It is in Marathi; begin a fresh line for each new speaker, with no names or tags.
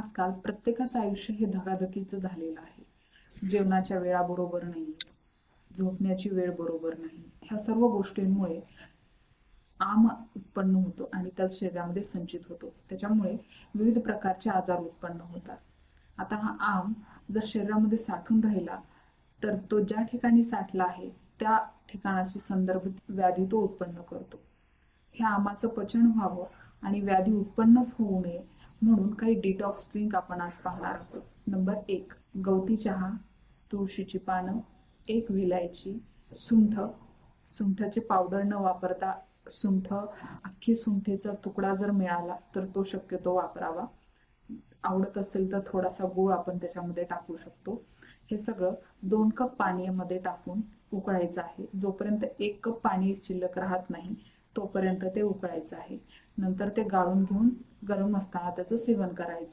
आजकाल प्रत्येकाचं आयुष्य हे धकाधकीचं झालेलं आहे. जेवणाच्या वेळा बरोबर नाही झोपण्याची वेळ बरोबर नाही. ह्या सर्व गोष्टींमुळे आम उत्पन्न होतो आणि त्या शरीरामध्ये संचित होतो. त्याच्यामुळे विविध प्रकारचे आजार उत्पन्न होतात. आता हा आम जर शरीरामध्ये साठून राहिला तर तो ज्या ठिकाणी साठला आहे त्या ठिकाणाची संदर्भ व्याधी तो उत्पन्न करतो. ह्या आमाचं पचन व्हावं आणि व्याधी उत्पन्नच होऊ नये म्हणून काही डिटॉक्स ड्रिंक आपण आज पाहणार आहोत. नंबर एक गवती चहा तुळशीची पानं एक विलायची सुंठ. सुंठाचे पावडर न वापरता सुंठ अख्खी सुंठेचा तुकडा जर मिळाला तर तो शक्यतो वापरावा. आवडत असेल तर थोडासा गुळ आपण त्याच्यामध्ये टाकू शकतो. हे सगळं दोन कप पाण्यामध्ये टाकून उकळायचं आहे. जोपर्यंत एक कप पाणी शिल्लक राहत नाही तोपर्यंत ते उकळायचं आहे. नंतर ते गाळून घेऊन गरम असताना त्याचं सेवन करायचं.